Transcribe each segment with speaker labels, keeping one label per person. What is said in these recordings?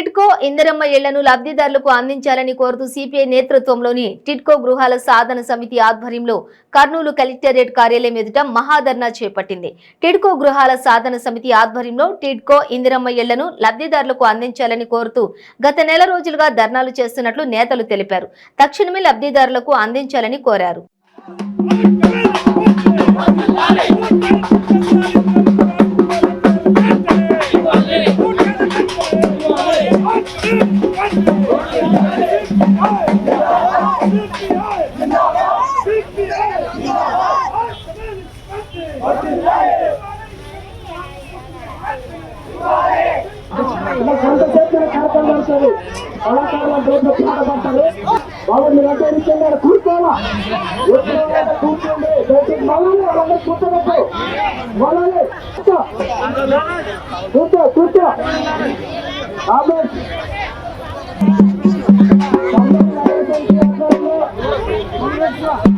Speaker 1: టిట్కో ఇందిరమ్మ ఇళ్ళను లబ్ధిదారులకు అందించాలని కోరుతూ సిపిఐ నేతృత్వంలోని టిడ్కో గృహాల సాధన సమితి ఆధ్వర్యంలో కర్నూలు కలెక్టరేట్ కార్యాలయం ఎదుట మహాధర్నా చేపట్టింది. టిడ్కో గృహాల సాధన సమితి ఆధ్వర్యంలో టిడ్కో ఇందిరమ్మ ఇళ్ళను లబ్ధిదారులకు అందించాలని కోరుతూ గత నెల రోజులుగా ధర్నాలు చేస్తున్నట్లు నేతలు తెలిపారు. తక్షణమే లబ్ధిదారులకు అందించాలని కోరారు.
Speaker 2: ఇలా గంట సేపు కార్యక్రమం జరుగుతుంది కళాకారుల రోడ్లు పాటపడతారు వాళ్ళు మీరు అంటే ఇచ్చారు కూర్చోవాలా ఎప్పుడు కూర్చోండి దయచేసి మళ్ళీ వాళ్ళందరూ కూర్చోబెట్టు మళ్ళీ కూర్చో కూర్చో కూర్చో ఆమె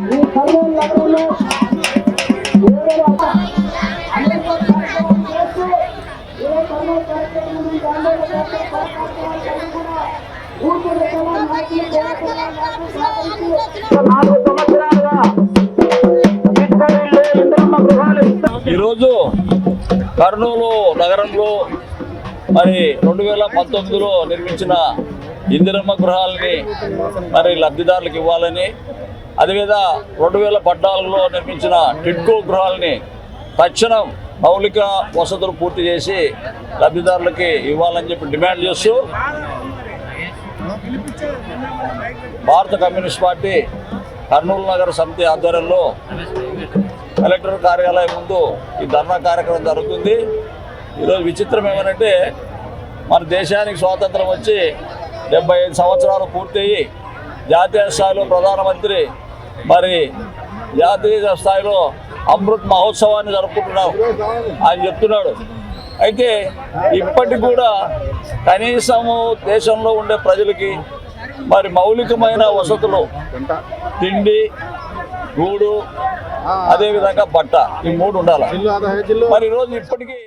Speaker 2: ఈ కర్నూలు నగరంలో
Speaker 3: ఈరోజు కర్నూలు నగరంలో మరి రెండు వేల పంతొమ్మిదిలో నిర్మించిన ఇందిరమ్మ గృహాలని మరి లబ్ధిదారులకు ఇవ్వాలని అదేవిధంగా రెండు వేల పద్నాలుగులో నిర్మించిన టిడ్కో గృహాలని తక్షణం మౌలిక వసతులు పూర్తి చేసి లబ్ధిదారులకి ఇవ్వాలని చెప్పి డిమాండ్ చేస్తూ భారత కమ్యూనిస్ట్ పార్టీ కర్నూలు నగర సమితి ఆధ్వర్యంలో కలెక్టర్ కార్యాలయం ముందు ఈ ధర్నా కార్యక్రమం జరుగుతుంది. ఈరోజు విచిత్రం ఏమనంటే మన దేశానికి స్వాతంత్రం వచ్చి డెబ్బై ఐదు సంవత్సరాలు పూర్తయి జాతీయ స్థాయిలో ప్రధానమంత్రి మరి జాతీయ స్థాయిలో అమృత్ మహోత్సవాన్ని జరుపుకుంటున్నాం ఆయన చెప్తున్నాడు. అయితే ఇప్పటికి కూడా కనీసము దేశంలో ఉండే ప్రజలకి మరి మౌలికమైన వసతులు తిండి గూడు అదేవిధంగా బట్ట ఈ మూడు ఉండాలి? మరి ఈరోజు ఇప్పటికీ